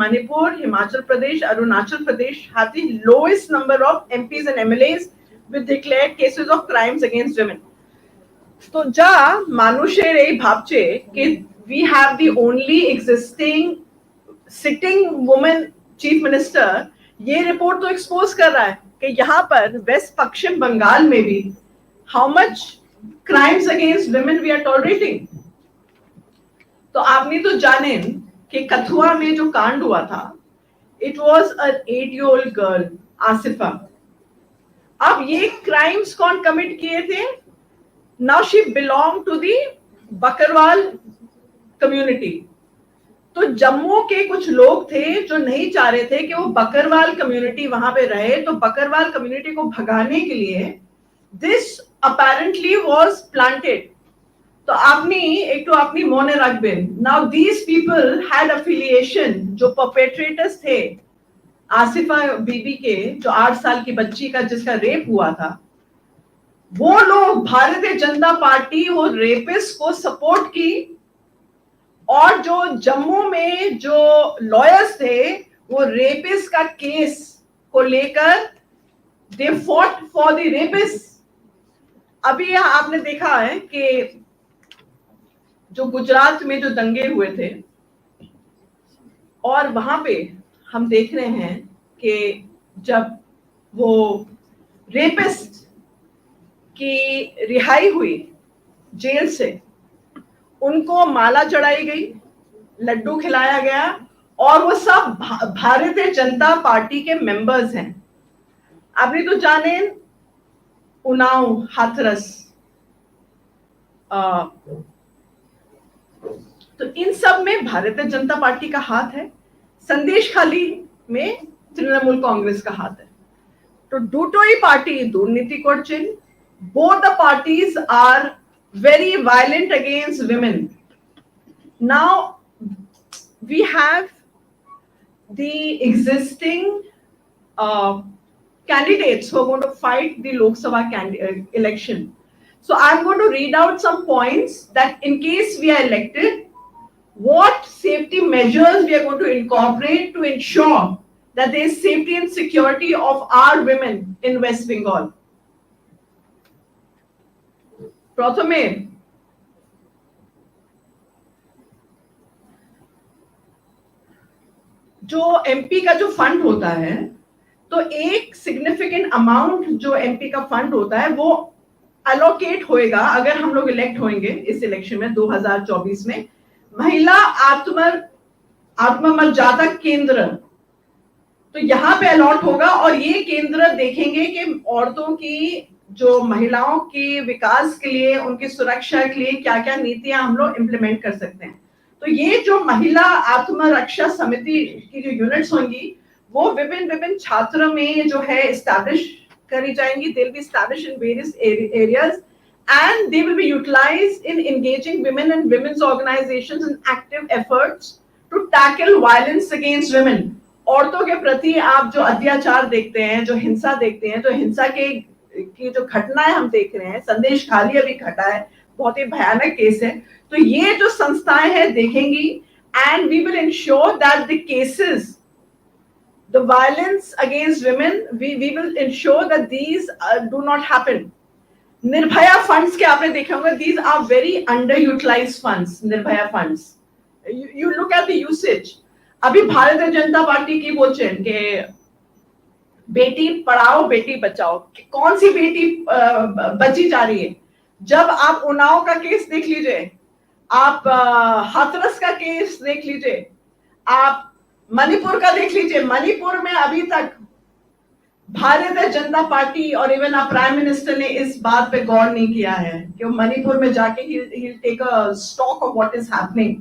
Manipur, Himachal Pradesh, Arunachal Pradesh have the lowest number of MPs and MLAs with declared cases of crimes against women. তো যা মানুষের এই ভাবছে कि we have the only existing sitting woman chief minister ये report तो expose कर रहा है कि यहाँ पर वेस्ट पश्चिम बंगाल में भी how much crimes against women we are tolerating तो आपने तो जाने कि कथुआ में जो कांड हुआ था it was a eight old girl Asifa. अब ये क्राइम्स कौन कमिट किए थे? Now she belong to the Bakarwal community तो जम्मू के कुछ लोग थे जो नहीं चाह रहे थे कि वो बकरवाल कम्युनिटी वहाँ पे रहे तो बकरवाल कम्युनिटी को भगाने के लिए दिस अपेरेंटली वॉज़ प्लांटेड तो आपने, एक तो अपनी मोने रखबेन। Now these people had affiliation जो परपेट्रेटर्स थे, आसिफा बीबी के, जो आठ साल की बच्ची का, जिसका रेप हुआ था, वो लोग भारतीय जनता पार्टी वो रेपिस को सपोर्ट की, और जो जम्मू में जो लॉयर्स थे, वो रेपिस का केस को लेकर they fought for the rapists अभी आपने देखा है कि जो गुजरात में जो दंगे हुए थे, और वहाँ पे हम देख रहे हैं कि जब वो रेपिस्ट की रिहाई हुई जेल से, उनको माला चढ़ाई गई, लड्डू खिलाया गया, और वो सब भारतीय जनता पार्टी के मेंबर्स हैं। आपने तो जाने, उनाव, हाथरस तो इन सब में भारतीय जनता पार्टी का हाथ है, संदेश खाली में तृणमूल कांग्रेस का हाथ है। तो डूटो ही पार्टी दुर्नीति को चिन्ह both the parties are very violent against women now we have the existing candidates who going to fight the Lok Sabha election so I am going to read out some points that in case we are elected what safety measures we are going to incorporate to ensure that there is safety and security of our women in West Bengal. Prathame. जो MP का जो fund होता है तो एक significant amount जो MP का fund होता है वो अलोकेट होएगा अगर हम लोग इलेक्ट होएँगे इस इलेक्शन में 2024 में महिला आत्म आत्ममर्यादा केंद्र। तो यहाँ पे अलॉट होगा और ये केंद्र देखेंगे कि औरतों की जो महिलाओं के विकास के लिए, उनकी सुरक्षा के लिए क्या क्या नीतियाँ हम लोग इम्प्लीमेंट कर सकते हैं। तो ये जो महिला आत्मरक्षा समिति की जो यूनिट्स होंगी, वो विभिन्न विभिन्न छात्र में जो है स्टैब्लिश करी जाएँगी। Will be establish in various areas and they will be utilized in engaging women and women's organizations in active efforts to tackle violence against women. औरतों के प्रति आप जो अत्याचार देखते हैं, जो हिंसा देखते हैं, जो हिंसा के, की जो घटनाएँ हम देख रहे हैं, संदेश खाली अभी घटा है, बहुत ही भयानक केस है तो ये जो संस्थाएँ हैं, देखेंगी and we will ensure that the cases the violence against we we will ensure that these do not happen Nirbhaya funds के आपने देखे होंगे these are very under utilise funds Nirbhaya funds you look at the usage अभी Bharatiya Janata party की बोलছেন कि बेटी पढ़ाओ, बेटी बचाओ कौन सी बेटी बची जा रही है? जब आप उन्नाव का केस देख लीजिए, आप हाथरस का केस देख लीजिए, आप मणिपुर का देख लीजिए, मणिपुर में अभी तक भारतीय जनता पार्टी और इवन आप प्राइम मिनिस्टर ने इस बात पे गौर नहीं किया है कि वो मणिपुर में जाके ही take a stock of what is happening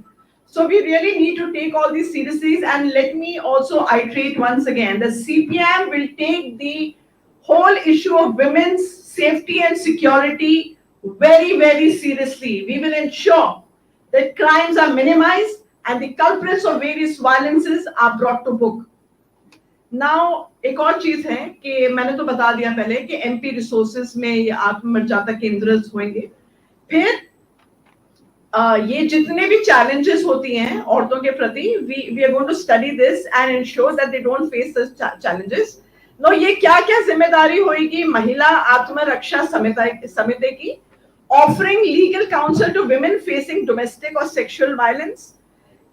So we really need to take all these seriously. And let me also iterate once again: the CPM will take the whole issue of women's safety and security very, very seriously. We will ensure that crimes are minimized and the culprits of various violences are brought to book. Now एक और चीज़ है कि मैंने तो बता दिया पहले कि एमपी रिसोर्सेस में ये आत्मर्जाता केंद्र होंगे फिर आ, ये जितने भी चैलेंजेस होती हैं औरतों के प्रति we we are going to study this and ensure that they don't face this challenges no ये क्या क्या ज़िम्मेदारी होगी महिला आत्मरक्षा समिति की? Offering legal council to women facing domestic और sexual violence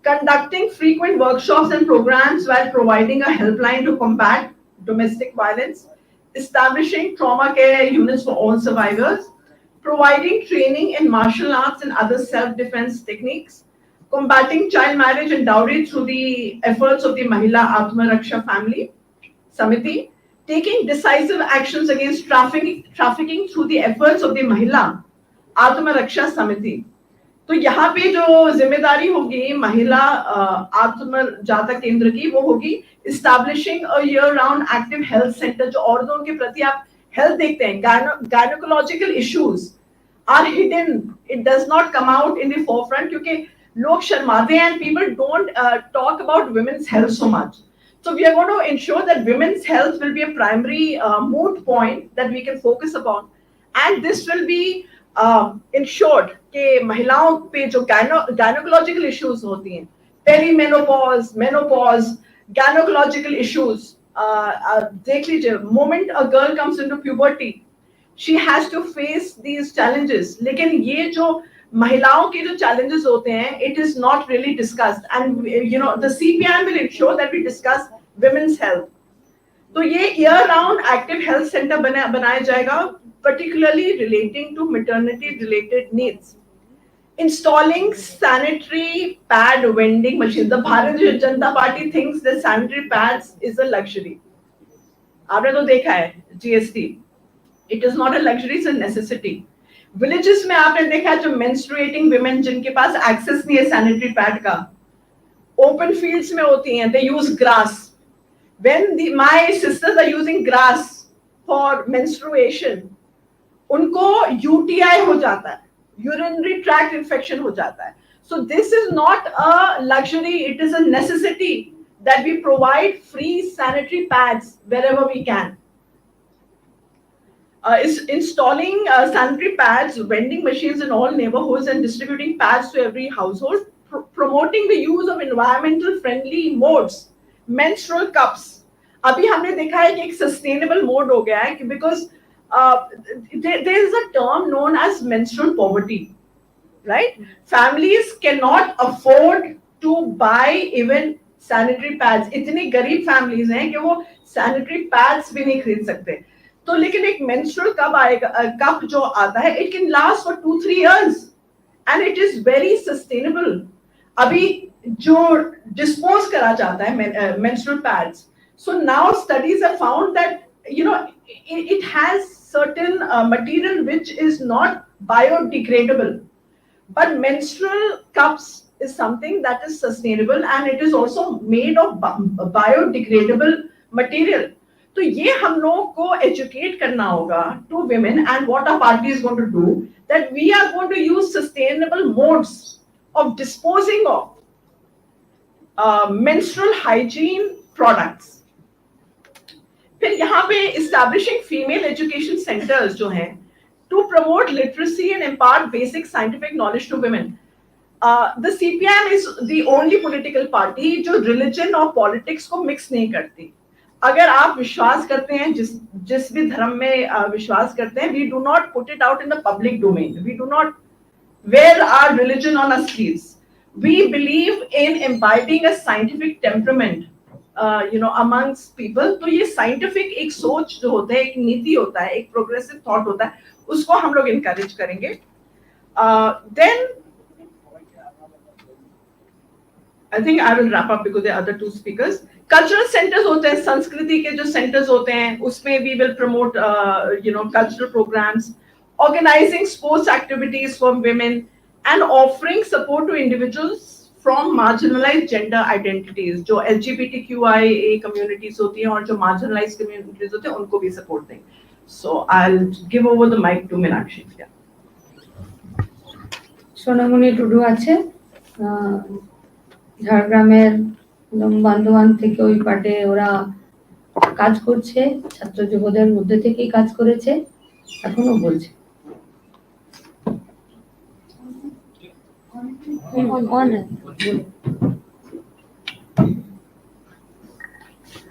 conducting frequent workshops and programmes while providing a helpline to compact domestic violence, establishing trauma care units for all survivors, providing training in martial arts and other self-defense techniques, combating child marriage and dowry through the efforts of the Mahila Atmaraksha family Samiti, taking decisive actions against trafficking, trafficking through the efforts of the Mahila Atmaraksha Samiti. तो यहाँ पे जो ज़िम्मेदारी होगी महिला आत्म जाता केंद्र की वो होगी establishing a year round active health centre जो औरतों के प्रति आप हेल्थ देखते हैं gynaecological issues are hidden it does not come out in the forefront क्योंकि लोग शर्माते हैं and people don't talk about women's health so much So we are going to ensure that women's health will be a primary uh, moot point that we can focus upon, and this will be uh, ensured कि महिलाओं पे जो gynaecological issues होती हैं perimenopause menopause menopause gynaecological issues देख लीजिए moment a girl comes into puberty she has to face these challenges लेकिन ये जो महिलाओं के जो चैलेंजेस होते हैं it is not really discussed and you know the CPI will ensure that we discuss women's health. तो ये year round active health centre बनाया जाएगा particularly relating to maternity related needs installing sanitary pad vending machine the Bharatiya Janata party thinks the sanitary pads is a luxury आपने तो देखा है GST it is not a luxury is a villages में आपने देखा है, जो menstruating women जिनके पास एक्सेस नहीं है सैनिटरी पैड का ओपन फील्ड्स में होती हैं they use grass when the my sisters are using grass for menstruation उनको यूटीआई हो जाता है यूरिनरी ट्रैक्ट इन्फेक्शन हो जाता है so this is not a luxury it is a necessity that we provide free sanitary pads wherever we can uh, is installing uh, sanitary pads, vending machines in all neighborhoods, and distributing pads to every household, pr- promoting the use of environmental friendly modes, menstrual cups अभी हमने देखा है कि एक sustainable mode हो गया है कि because there is a term known as menstrual poverty right families can not afford to buy even sanitary pads इतनी गरीब फैमिलीज़ हैं कि वो सैनिटरी पैड्स भी नहीं खरीद सकते। तो लेकिन एक मेंस्ट्रुअल कप आएगा uh, कप जो आता है it can last for two three years and it is very sustainable अभी जो डिस्पोज करा जाता है menstrual pads so now studies have found that you know it has certain material which is not biodegradable but menstrual cups is something that is sustainable and it is also made of biodegradable material तो ये हम लोगों को educate करना होगा to women and what our party is going to do that we are going to use sustainable modes of disposing of menstrual hygiene products फिर यहाँ पे इस्टेब्लिशिंग फीमेल एजुकेशन सेंटर्स जो हैं to promote literacy and empower basic scientific knowledge to women the C is the only political party जो religion और politics को मिक्स नहीं करती। अगर आप विश्वास करते हैं, जिस जिस भी धर्म में uh, विश्वास करते हैं we do not put it out in the public domain we do not wear our religion on a sleeves we believe in imbibing a scientific temperament uh, you know amongst people तो ये scientific एक सोच जो होता है एक नीति होता है एक progressive thought होता है उसको हम लोग encourage करेंगे uh, I think I will wrap up because there are other two speakers. Cultural centers होते हैं संस्कृति के जो centers होते हैं उसमें will promote uh, you know cultural programs, organizing sports activities for women and offering support to individuals from marginalized gender identities जो LGBTQIA communities होती हैं और जो marginalized communities होते हैं उनको भी support देंगे. So I'll give over the mic to Meenakshi. Yeah. সোনামণি টুডু আছে আহ, ঝাড়গ্রামের একদম বান্ধবান থেকে ওই পাটে ওরা কাজ করছে ছাত্র যুবদের মধ্যে থেকেই কাজ করেছে এখনো বলছে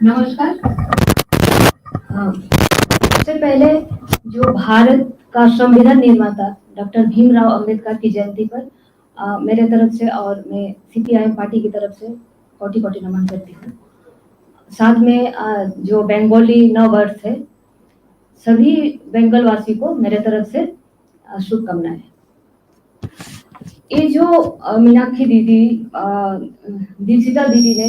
नमस्कार। हाँ, सबसे पहले जो भारत का संविधान निर्माता डॉक्टर भीमराव अंबेडकर की जयंती पर अ, मेरे तरफ़ से और मैं सीपीआई पार्टी की तरफ़ से कोटि कोटि नमन करती हूँ। साथ में अ, जो बंगाली नव वर्ष है सभी बंगाल वासी को मेरे तरफ़ से शुभकामनाएँ। ये जो मीनाक्षी दीदी दीक्षिता दीदी ने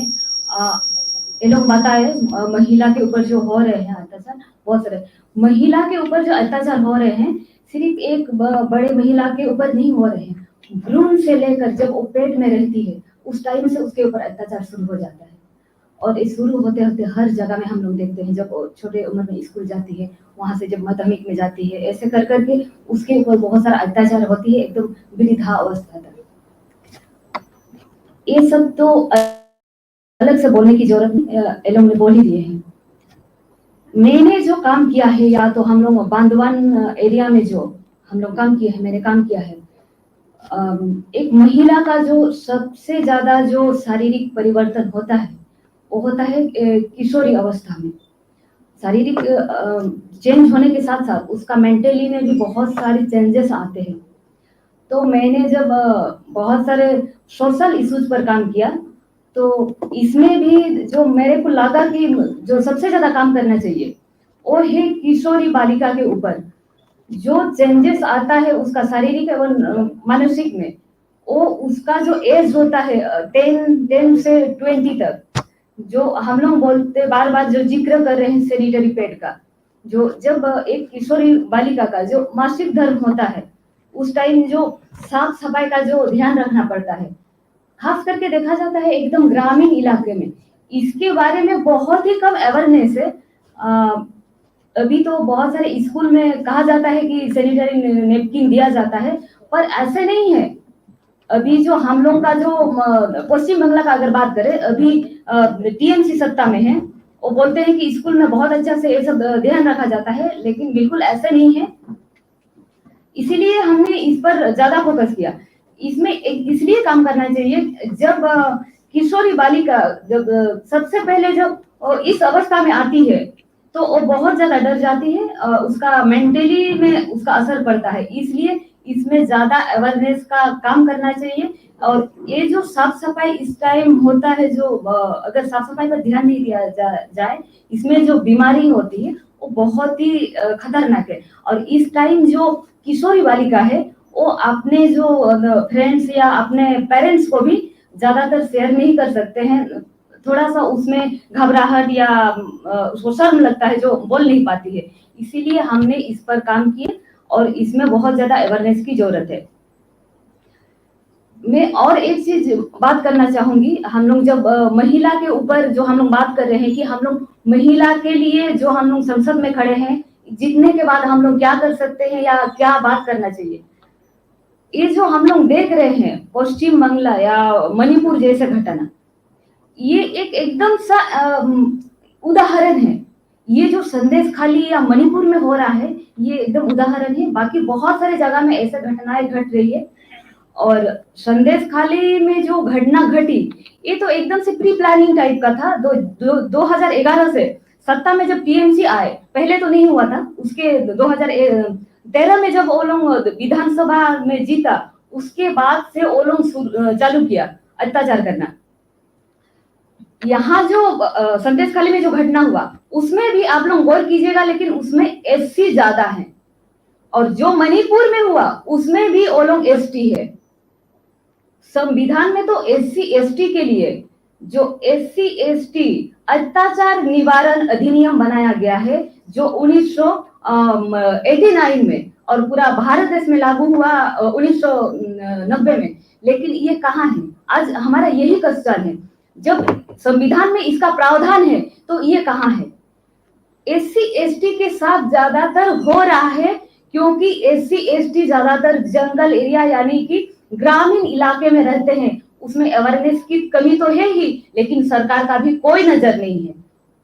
ये लोग बताए महिला के ऊपर जो हो रहे हैं अत्याचार, बहुत सारे। महिला के ऊपर जो अत्याचार हो रहे हैं, सिर्फ़ एक बड़े महिला के ऊपर नहीं हो रहे हैं। भ्रूण से लेकर जब वो पेट में रहती है, उस टाइम से उसके ऊपर अत्याचार शुरू हो जाता है। और शुरू होते होते हर जगह में हम लोग देखते हैं, जब छोटे उम्र में स्कूल जाती है, वहाँ से जब माध्यमिक में जाती है, ऐसे कर करके उसके ऊपर बहुत सारा अत्याचार होती है, एकदम वृद्धा अवस्था तक। ये सब तो अलग से बोलने की ज़रूरत नहीं ने बोल ही दिए हैं। मैंने जो काम किया है, या तो हम लोग बांधवान एरिया में जो हम लोग काम किया है, मैंने काम किया है एक महिला का जो सबसे ज़्यादा जो शारीरिक परिवर्तन होता है वो होता है किशोरी अवस्था में। शारीरिक चेंज होने के साथ साथ उसका मेंटली में भी बहुत सारे चेंजेस आते हैं। तो मैंने जब बहुत सारे सोशल इश्यूज़ पर काम किया तो इसमें भी जो मेरे को लगा कि जो सबसे ज़्यादा काम करना चाहिए, वो है किशोरी बालिका के ऊपर। जो चेंजेस आता है उसका शारीरिक एवं मानसिक में, वो उसका जो एज होता है टेन टेन से ट्वेंटी तक जो हम लोग बोलते बार बार जो ज़िक्र कर रहे हैं सैनिटरी पेड का, जो जब एक किशोरी बालिका का जो मासिक धर्म होता है, उस टाइम जो साफ़ सफ़ाई का जो ध्यान रखना पड़ता है, खास करके देखा जाता है एकदम ग्रामीण इलाके में, इसके बारे में बहुत ही कम अवेयरनेस है। अभी तो बहुत सारे स्कूल में कहा जाता है कि सैनिटरी नेपकिन दिया जाता है, पर ऐसे नहीं है। अभी जो हम लोग का जो पश्चिम बंगला का अगर बात करें, अभी टीएमसी सत्ता में है। वो बोलते हैं कि स्कूल में बहुत अच्छा से ये सब ध्यान रखा जाता है, लेकिन बिल्कुल ऐसे नहीं है। इसीलिए हमने इस पर ज़्यादा फोकस किया। इसमें इसलिए काम करना चाहिए, जब किशोरी बालिका, जब सबसे पहले जब इस अवस्था में आती है तो वो बहुत ज़्यादा डर जाती है उसका मेंटली में उसका असर पड़ता है। इसलिए इसमें ज़्यादा अवेयरनेस का काम करना चाहिए। और ये जो साफ़ सफ़ाई इस टाइम होता है जो अगर साफ़ सफ़ाई पर ध्यान नहीं दिया जा, जाए इसमें जो बीमारी होती है वो बहुत ही खतरनाक है। और इस टाइम जो किशोरी बालिका है वो अपने जो फ्रेंड्स या अपने पेरेंट्स को भी ज़्यादातर शेयर नहीं कर सकते हैं। थोड़ा सा उसमें घबराहट या उसको शर्म लगता है जो बोल नहीं पाती है। इसीलिए हमने इस पर काम किए और इसमें बहुत ज़्यादा अवेयरनेस की ज़रूरत है। मैं और एक चीज़ बात करना चाहूँगी, हम लोग जब महिला के ऊपर जो हम लोग बात कर रहे हैं कि हम लोग महिला के लिए जो हम लोग संसद में खड़े हैं, जीतने के बाद हम लोग क्या कर सकते हैं या क्या बात करना चाहिए? ये जो हम लोग देख रहे हैं, पश्चिम बंगला या मणिपुर जैसे घटना, ये एक एकदम सा उदाहरण है। ये जो संदेश खाली या मणिपुर में हो रहा है ये एकदम उदाहरण है। बाकी बहुत सारे जगह में ऐसा घटनाएँ घट रही है। और संदेश खाली में जो घटना घटी ये तो एकदम से प्री प्लानिंग टाइप का था। दो, दो, 2011 से सत्ता में जब पीएमसी आए पहले तो नहीं हुआ था। उसके 2013 में जब वो लोग विधानसभा में जीता उसके बाद से वो लोग चालू किया अत्याचार करना। यहाँ जो संदेश खाली में जो घटना हुआ, उसमें भी आप लोग गौर कीजिएगा, लेकिन उसमें एससी ज़्यादा है। और जो मणिपुर में हुआ, उसमें भी वो लोग एसटी है। संविधान में तो एससी एसटी के लिए जो एससी एसटी अत्याचार निवारण अधिनियम बनाया गया है, जो 1989 में और पूरा भारत देश में लागू हुआ उन्नीस सौ नब्बे में। लेकिन ये कहाँ है? आज हमारा यही क्वेश्चन है। जब संविधान में इसका प्रावधान है तो ये कहाँ है? एससी, एसटी के साथ ज़्यादातर हो रहा है क्योंकि एससी, एसटी ज़्यादातर जंगल एरिया यानी कि ग्रामीण इलाके में रहते हैं। उसमें अवेयरनेस की कमी तो है ही, लेकिन सरकार का भी कोई नज़र नहीं है।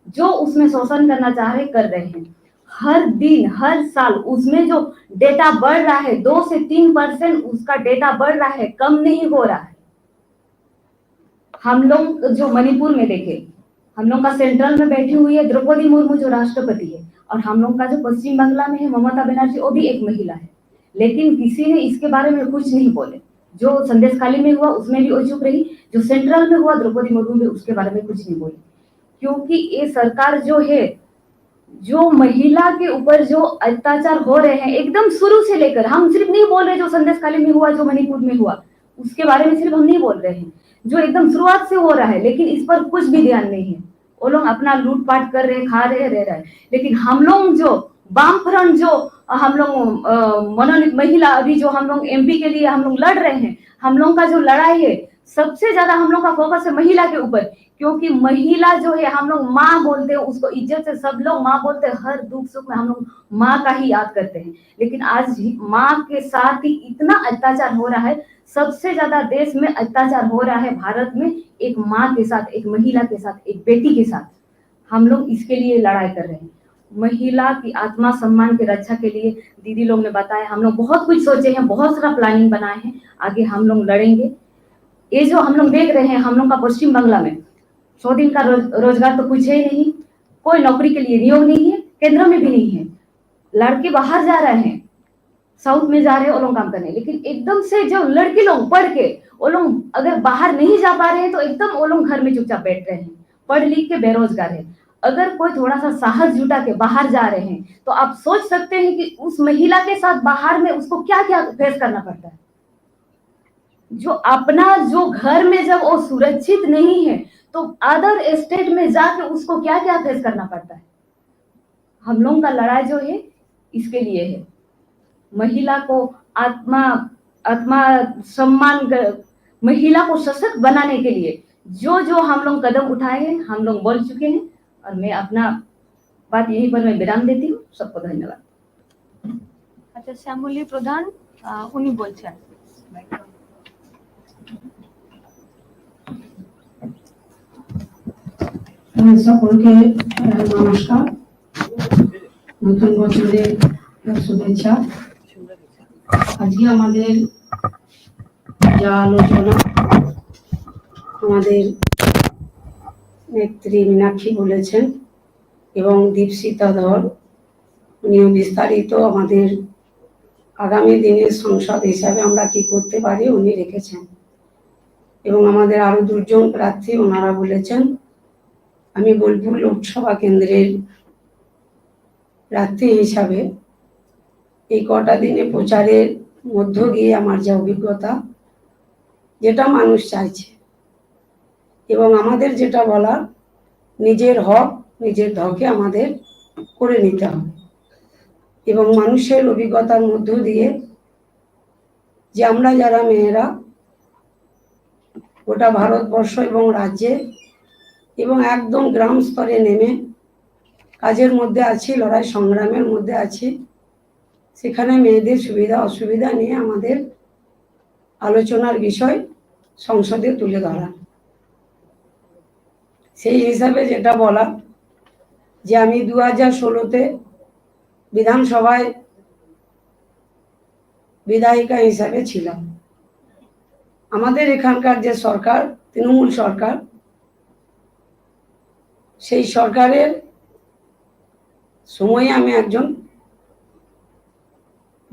जो उसमें शोषण करना चाह रहे, कर रहे हैं। हर दिन, हर साल उसमें जो डेटा बढ़ रहा है, दो से तीन परसेंट उसका डेटा बढ़ रहा है, कम नहीं हो रहा है। हम लोग जो मणिपुर में देखे, हम लोग का सेंट्रल में बैठी हुई है द्रौपदी मुर्मू, जो राष्ट्रपति है। और हम लोग का जो पश्चिम बंगला में है, ममता बनर्जी, वो भी एक महिला है। लेकिन किसी ने इसके बारे में कुछ नहीं बोले। जो संदेश खाली में हुआ, उसमें भी वो चुप रही। जो सेंट्रल में हुआ, द्रौपदी मुर्मू भी उसके बारे में कुछ नहीं बोली। क्योंकि ये सरकार जो है, जो महिला के ऊपर जो अत्याचार हो रहे हैं, एकदम शुरू से लेकर, हम सिर्फ़ नहीं बोल रहे जो संदेश खाली में हुआ, जो मणिपुर में हुआ, उसके बारे में सिर्फ़ हम नहीं बोल रहे हैं। जो एकदम शुरुआत से हो रहा है, लेकिन इस पर कुछ भी ध्यान नहीं है। वो लोग अपना लूटपाट कर रहे खा रहे रह रहे लेकिन हम लोग जो वाम जो, हम लोग मनोनीत महिला अभी जो हम लोग एमपी के लिए हम लोग लड़ रहे हैं, हम लोग का जो लड़ाई है, सबसे ज़्यादा हम लोग का फोकस है महिला के ऊपर। क्योंकि महिला जो है, हम लोग माँ बोलते हैं, उसको इज़्ज़त से सब लोग माँ बोलते हैं, हर दुख सुख में हम लोग माँ का ही याद करते हैं। लेकिन आज माँ के साथ ही इतना अत्याचार हो रहा है सबसे ज़्यादा देश में अत्याचार हो रहा है भारत में एक माँ के साथ एक महिला के साथ एक बेटी के साथ। हम लोग इसके लिए लड़ाई कर रहे हैं। महिला की आत्मा सम्मान की रक्षा के लिए दीदी लोग ने बताया हम लोग बहुत कुछ सोचे हैं बहुत सारा प्लानिंग बनाए हैं। आगे हम लोग लड़ेंगे। ये जो हम लोग देख रहे हैं हम लोग का पश्चिम बंगला में सौ दिन का रोज, रोज़गार तो कुछ है ही नहीं। कोई नौकरी के लिए नियोग नहीं है केंद्र में भी नहीं है। लड़के बाहर जा रहे हैं। साउथ में जा रहे हैं, वो लोग काम करने लेकिन एकदम से जो लड़के लोग पढ़ के, वो लोग अगर बाहर नहीं जा पा रहे हैं तो एकदम वो लोग घर में चुपचाप बैठ रहे हैं। पढ़ लिख के बेरोजगार है। अगर कोई थोड़ा सा साहस जुटा के बाहर जा रहे हैं तो आप सोच सकते हैं कि उस महिला के साथ बाहर में उसको क्या क्या फेस करना पड़ता है। जो अपना जो घर में जब वो सुरक्षित नहीं है तो अदर स्टेट में जाके उसको क्या क्या फेस करना पड़ता है। हम लोगों का लड़ाई जो है, इसके लिए है। महिला को आत्मा आत्मा सम्मान कर- महिला को सशक्त बनाने के लिए जो जो हम लोग कदम उठाए हैं हम लोग बोल चुके हैं और मैं अपना बात यहीं पर मैं विराम देती हूँ सबको धन्यवाद আচ্ছা শ্যামলী প্রধান আহ, উনি বলছেন আহ, সকলকে আহ, নমস্কার নতুন বছরের শুভেচ্ছা আজকে আমাদের যা আলোচনা, আমাদের নেত্রী মীনাক্ষী বলেছেন এবং দীপশিতা ধর উনিও বিস্তারিত আমাদের আগামী দিনের সংসদ হিসাবে আমরা কি করতে পারি উনি রেখেছেন। এবং আমাদের আরও দুজন প্রার্থী ওনারা বলেছেন, আমি বোলপুর লোকসভা কেন্দ্রের প্রার্থী হিসাবে এই কটা দিনে প্রচারের মধ্য দিয়ে আমার যা অভিজ্ঞতা, যেটা মানুষ চাইছে। এবং আমাদের যেটা বলা নিজের হক, নিজের ধকে আমাদের করে নিতে হবে। এবং মানুষের অভিজ্ঞতার মধ্য দিয়ে যে আমরা যারা মেয়েরা, গোটা ভারতবর্ষ এবং রাজ্যে এবং একদম গ্রাম স্তরে নেমে কাজের মধ্যে আছি, লড়াই সংগ্রামের মধ্যে আছি সেখানে মেয়েদের সুবিধা, অসুবিধা নিয়ে আমাদের আলোচনার বিষয় সংসদে তুলে ধরা। সেই হিসাবে যেটা বলা যে আমি দু হাজার ষোলোতে বিধানসভায় বিধায়িকা হিসাবে ছিলাম। আমাদের এখানকার যে সরকার, তৃণমূল সরকার, সেই সরকারের সময়ে আমি একজন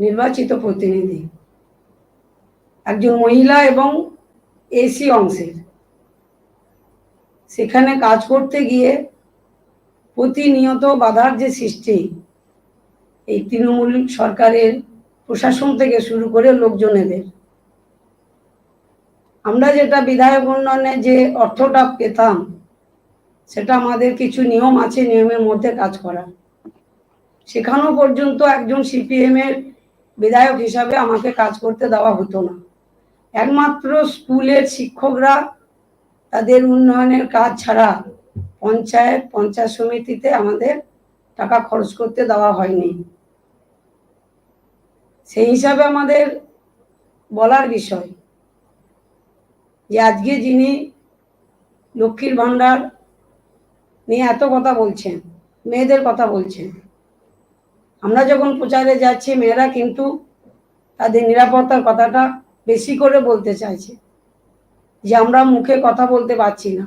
নির্বাচিত প্রতিনিধি। একজন মহিলা এবং এসি অংশের। সেখানে কাজ করতে গিয়ে প্রতিনিয়ত বাধার যে সৃষ্টি, এই তৃণমূল সরকারের প্রশাসন থেকে শুরু করে লোকজনেদের আমরা যেটা বিধায়ক উন্নয়নে যে অর্থটা পেতাম, সেটা আমাদের কিছু নিয়ম আছে, নিয়মের মধ্যে কাজ করা। সেখানেও পর্যন্ত একজন সিপিএম এর বিধায়ক হিসাবে আমাকে কাজ করতে দেওয়া হতো না। একমাত্র স্কুলের শিক্ষকরা তাদের উন্নয়নের কাজ ছাড়া পঞ্চায়েত পঞ্চায়েত সমিতিতে আমাদের টাকা খরচ করতে দেওয়া হয়নি। সেই হিসাবে আমাদের বলার বিষয় যে আজকে যিনি লক্ষ্মীর ভাণ্ডার নিয়ে এত কথা বলছেন, মেয়েদের কথা বলছেন আমরা যখন প্রচারে যাচ্ছি, মেয়েরা কিন্তু তাদের নিরাপত্তার কথাটা বেশি করে বলতে চাইছে যে আমরা মুখে কথা বলতে পারছি না।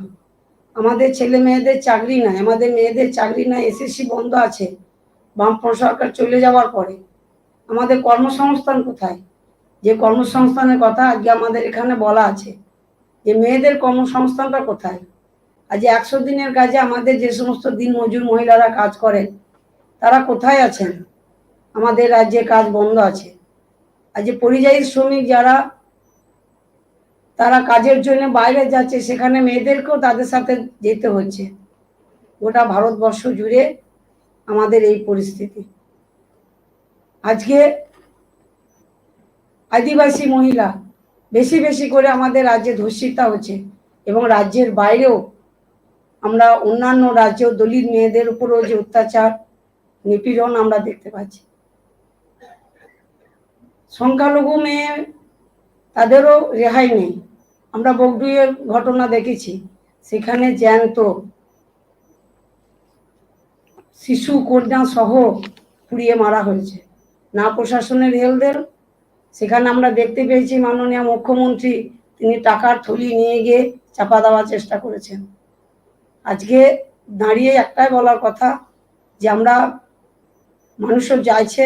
আমাদের ছেলে মেয়েদের চাকরি নাই, আমাদের মেয়েদের চাকরি নাই, এসএসসি বন্ধ আছে বামপন সরকার চলে যাওয়ার পরে আমাদের কর্মসংস্থান কোথায়? যে কর্মসংস্থানের কথা আজকে আমাদের এখানে বলা আছে, যে মেয়েদের কর্মসংস্থানটা কোথায়? আজ একশো দিনের কাজে আমাদের যে সমস্ত দিন মজুর মহিলারা কাজ করেন তারা কোথায় আছেন? আমাদের রাজ্যে কাজ বন্ধ আছে। আজ যে পরিযায়ী শ্রমিক যারা, তারা কাজের জন্য বাইরে যাচ্ছে, সেখানে মেয়েদেরকেও তাদের সাথে যেতে হচ্ছে। গোটা ভারতবর্ষ জুড়ে আমাদের এই পরিস্থিতি। আজকে আদিবাসী মহিলা বেশি বেশি করে আমাদের রাজ্যে ধর্ষিতা হচ্ছে এবং রাজ্যের বাইরেও আমরা অন্যান্য রাজ্যেও দলিত মেয়েদের উপরও যে অত্যাচার নিপীড়ন আমরা দেখতে পাচ্ছি। সংখ্যালঘু মেয়ে, তাদেরও রেহাই নেই। আমরা বগডুইয়ের ঘটনা দেখেছি। সেখানে জ্যান্ত শিশু কন্যা সহ পুড়িয়ে মারা হয়েছে। না প্রশাসনের হেলদের, সেখানে আমরা দেখতে পেয়েছি মাননীয় মুখ্যমন্ত্রী, তিনি টাকার থলি নিয়ে গিয়ে চাপা দেওয়ার চেষ্টা করেছেন। আজকে দাঁড়িয়ে একটাই বলার কথা যে আমরা মানুষও চাইছে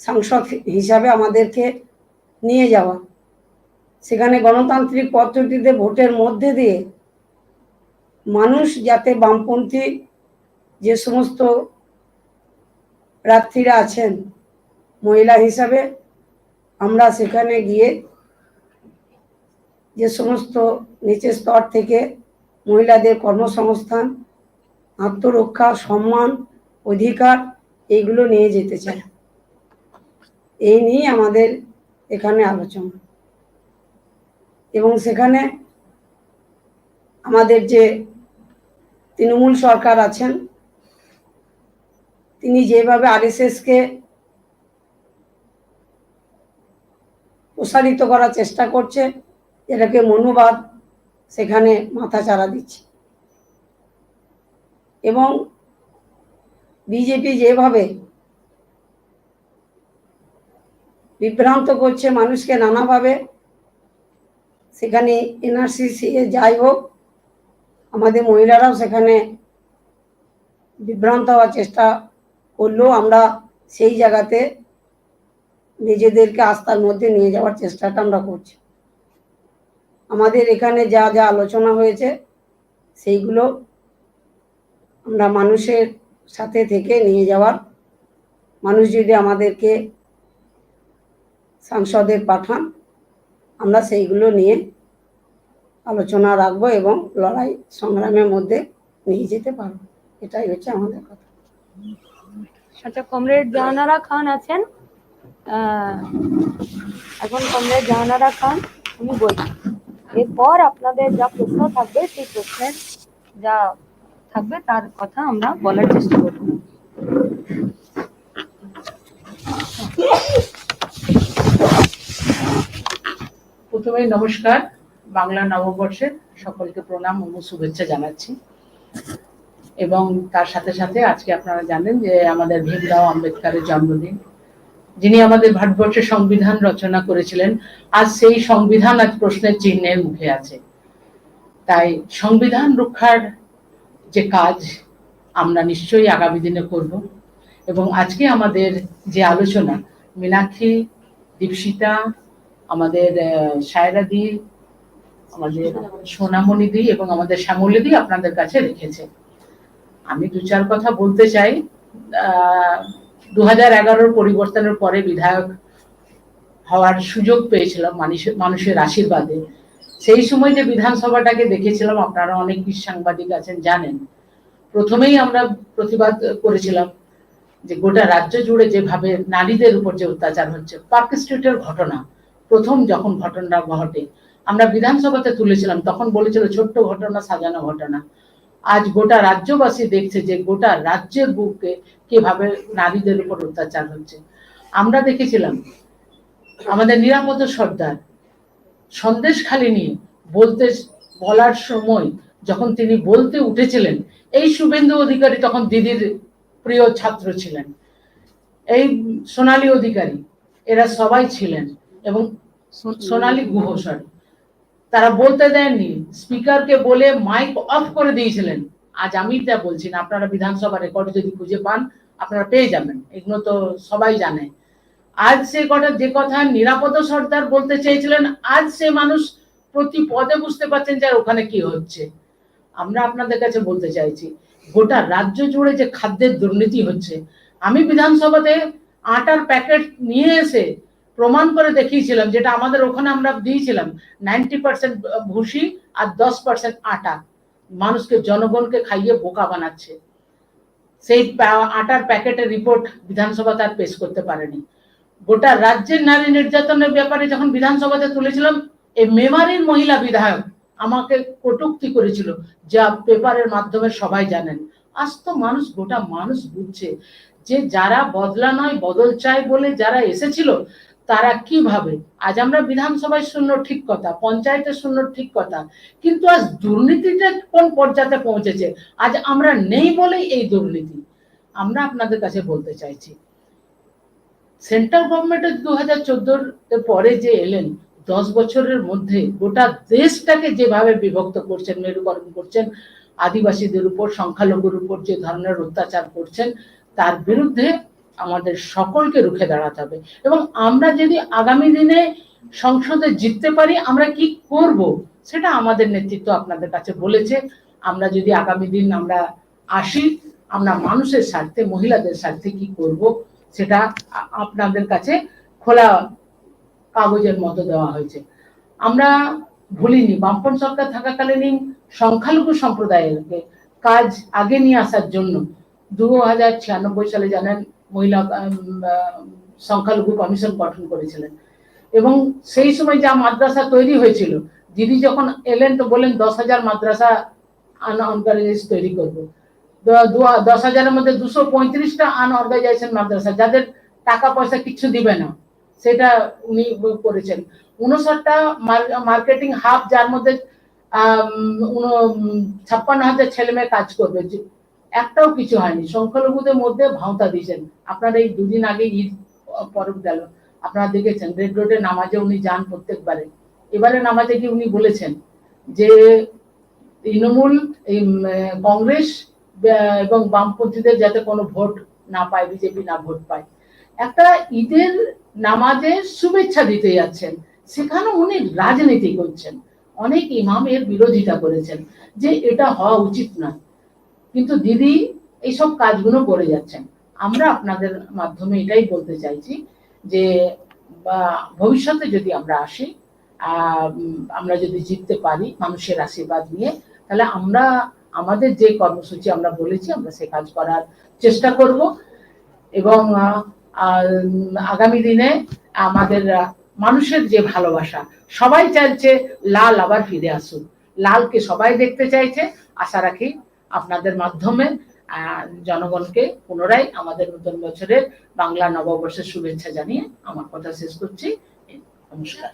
সাংসদ হিসাবে আমাদেরকে নিয়ে যাওয়া। সেখানে গণতান্ত্রিক পদ্ধতিতে ভোটের মধ্যে দিয়ে মানুষ যাতে বামপন্থী যে সমস্ত প্রার্থীরা আছেন, মহিলা হিসাবে আমরা সেখানে গিয়ে যে সমস্ত নিচের স্তর থেকে মহিলাদের কর্মসংস্থান, আত্মরক্ষা, সম্মান, অধিকার এইগুলো নিয়ে যেতে চাই। এই নিয়ে আমাদের এখানে আলোচনা। এবং সেখানে আমাদের যে তৃণমূল সরকার আছেন, তিনি যেভাবে আরএসএসকে প্রসারিত করার চেষ্টা করছে, এটাকে মনুবাদ সেখানে মাথা চারা দিচ্ছে। এবং বিজেপি যেভাবে বিভ্রান্ত করছে মানুষকে নানাভাবে, সেখানে এনআরসি যাই হোক, আমাদের মহিলারাও সেখানে বিভ্রান্ত হওয়ার চেষ্টা করলেও আমরা সেই জায়গাতে নিজেদেরকে আস্থার মধ্যে নিয়ে যাওয়ার চেষ্টাটা আমরা করছি। আমাদের এখানে যা যা আলোচনা হয়েছে, সেইগুলো আমরা মানুষের সাথে থেকে নিয়ে যাওয়ার। মানুষ যদি আমাদেরকে সাংসদের পাঠান, আমরা সেইগুলো নিয়ে আলোচনা রাখব এবং লড়াই সংগ্রামের মধ্যে নিয়ে যেতে পারব। এটাই হচ্ছে আমাদের কথা। আচ্ছা কমরেড জাহানারা খান আছেন। এখন কমরেড জাহানারা খান, উনি বলছি এরপর আপনাদের যা প্রশ্ন থাকবে, সেই প্রশ্নের যা থাকবে, তার কথা আমরা বলার চেষ্টা করব। প্রথমে নমস্কার, বাংলা নববর্ষের সকলকে প্রণাম ও শুভেচ্ছা জানাচ্ছি। এবং তার সাথে সাথে আজকে আপনারা জানেন যে আমাদের ভীমরাও আম্বেদকরের জন্মদিন। যিনি আমাদের ভারতবর্ষের সংবিধান রচনা করেছিলেন আজ সেই সংবিধান আজ প্রশ্নের চিহ্নের মুখে আছে। তাই সংবিধান রক্ষার যে কাজ আমরা নিশ্চয়ই আগামী দিনে করব। এবং আজকে আমাদের যে আলোচনা মীনাক্ষী দীপশিতা আমাদের আহ, সায়রা দি আমাদের সোনামণি দি এবং আমাদের শ্যামলী দি আপনাদের কাছে রেখেছে। আমি দু চার কথা বলতে চাই। দু হাজার এগারোর পরিবর্তনের পরে বিধায়ক হওয়ার সুযোগ পেয়েছিলাম মানুষের মানুষের আশীর্বাদে। সেই সময় যে বিধানসভাটাকে দেখেছিলাম, আপনারা অনেক সাংবাদিক আছেন, জানেন। প্রথমেই আমরা প্রতিবাদ করেছিলাম যে গোটা রাজ্য জুড়ে যেভাবে নারীদের উপর যে অত্যাচার হচ্ছে, পার্ক স্ট্রিটের ঘটনা, প্রথম যখন ঘটনাটা ঘটে, আমরা বিধানসভাতে তুলেছিলাম, তখন বলেছিল ছোট্ট ঘটনা, সাজানো ঘটনা। আজ গোটা রাজ্যবাসী দেখছে যে গোটা রাজ্যের বুকে কীভাবে নারীদের উপর অত্যাচার হচ্ছে। আমরা দেখেছিলাম, আমাদের নিরাপদ সর্দার সন্দেশ খালি নিয়ে বলতে বলার সময় যখন তিনি বলতে উঠেছিলেন, এই শুভেন্দু অধিকারী তখন দিদির প্রিয় ছাত্র ছিলেন। এই সোনালী অধিকারী, এরা সবাই ছিলেন এবং সোনালী গুহ সরি তারা বলতে দেননি, স্পিকারকে বলে মাইক অফ করে দিয়েছিলেন। আজ আমি তা বলছি না, আপনারা বিধানসভা রেকর্ড যদি খুঁজে পান, আপনারা পেয়ে যাবেন। এগুলো তো সবাই জানে। আজ সে কথা যে কথা নিরাপদ সর্দার বলতে চেয়েছিলেন, আজ সে মানুষ প্রতি পদে বুঝতে পারছেন যে ওখানে কি হচ্ছে। আমরা আপনাদের কাছে বলতে চাইছি, গোটা রাজ্য জুড়ে যে খাদ্যের দুর্নীতি হচ্ছে, আমি বিধানসভাতে আটার প্যাকেট নিয়ে এসে প্রমাণ করে দেখিয়েছিলাম, যেটা আমাদের ওখানে আমরা দিয়েছিলাম, নাইনটি পার্সেন্ট ভুসি আর দশ পার্সেন্ট আটা। মানুষকে, জনগণকে খাইয়ে বোকা বানাচ্ছে। সেই আটার প্যাকেটের রিপোর্ট বিধানসভা তার পেশ করতে পারেনি। গোটা রাজ্যের নারী নির্যাতনের ব্যাপারে যখন বিধানসভাতে তুলেছিলাম, এই মেমারির মহিলা বিধায়ক আমাকে কটুক্তি করেছিল, যা পেপারের মাধ্যমে সবাই জানেন। আজ তো মানুষ, গোটা মানুষ বুঝছে যে যারা বদলা নয়, বদল চায় বলে যারা এসেছিল, তারা কীভাবে আজ আমরা বিধানসভায় শূন্য ঠিক কথা, পঞ্চায়েতে শূন্য ঠিক কথা, কিন্তু আজ দুর্নীতিটা কোন পর্যায়ে পৌঁছেছে? আজ আমরা নেই বলেই এই দুর্নীতি। আমরা আপনাদের কাছে বলতে চাইছি সেন্ট্রাল গভর্নমেন্টের দু হাজার চোদ্দোর পরে যে এলেন, দশ বছরের মধ্যে গোটা দেশটাকে যেভাবে বিভক্ত করছেন, মেরুকরণ করছেন, আদিবাসীদের উপর, সংখ্যালঘুর উপর যে ধরনের অত্যাচার করছেন, তার বিরুদ্ধে আমাদের সকলকে রুখে দাঁড়াতে হবে। এবং আমরা যদি আগামী দিনে সংসদে জিততে পারি, আমরা কি করব সেটা আমাদের নেতৃত্ব আপনাদের কাছে বলেছে। আমরা যদি আগামী দিন আমরা আসি, আমরা মানুষের স্বার্থে, মহিলাদের স্বার্থে কি করব সেটা আপনাদের কাছে খোলা কাগজের মতো দেওয়া হয়েছে। আমরা ভুলিনি বামপন সরকার থাকাকালীন সংখ্যালঘু সম্প্রদায়েরকে কাজ আগে নিয়ে আসার জন্য দু হাজার ছিয়ানব্বই সালে জানেন মহিলা সংখ্যালঘু কমিশন গঠন করেছিলেন। এবং সেই সময় যা মাদ্রাসা তৈরি হয়েছিল, দিদি যখন এলেন তো বললেন, দশ হাজার মাদ্রাসা তৈরি করব। দশ হাজারের মধ্যে দুশো পঁয়ত্রিশটা আনঅর্গানাইজেশন মাদ্রাসা, যাদের টাকা পয়সা কিচ্ছু দিবে না, সেটা উনি করেছেন। উনষাটটা মার্কেটিং হাব যার মধ্যে ছাপ্পান্ন হাজার ছেলে মেয়ে কাজ করবে। একটাও কিছু হয়নি। সংখ্যালঘুদের মধ্যে ভাওতা দিয়েছেন। আপনারা এই দুদিন আগে ঈদ পরব গেল। আপনারা দেখেছেন, রেড রোডে নামাজে উনি যান প্রত্যেকবারে। এবারে নামাজে কি উনি বলেছেন যে তৃণমূল কংগ্রেস এবং বামপন্থীদের যাতে কোনো ভোট না পায়, বিজেপি না ভোট পায়। একটা ঈদের নামাজে শুভেচ্ছা দিতে যাচ্ছেন। সেখানে উনি রাজনীতি করছেন। অনেক ইমাম এর বিরোধিতা করেছেন যে এটা হওয়া উচিত নয়। কিন্তু দিদি, এইসব কাজগুলো করে যাচ্ছেন। আমরা আপনাদের মাধ্যমে এটাই বলতে চাইছি যে ভবিষ্যতে যদি আমরা আসি আমরা যদি জিততে পারি মানুষের আশীর্বাদ নিয়ে, তাহলে আমরা আমাদের যে কর্মসূচি আমরা বলেছি, আমরা সে কাজ করার চেষ্টা করব। এবং আগামী দিনে আমাদের মানুষের যে ভালোবাসা, সবাই চাইছে লাল আবার ফিরে আসুন লালকে সবাই দেখতে চাইছে। আশা রাখি আপনাদের মাধ্যমে জনগণকে পুনরায় আমাদের নতুন বছরের বাংলা নববর্ষের শুভেচ্ছা জানিয়ে আমার কথা শেষ করছি। নমস্কার।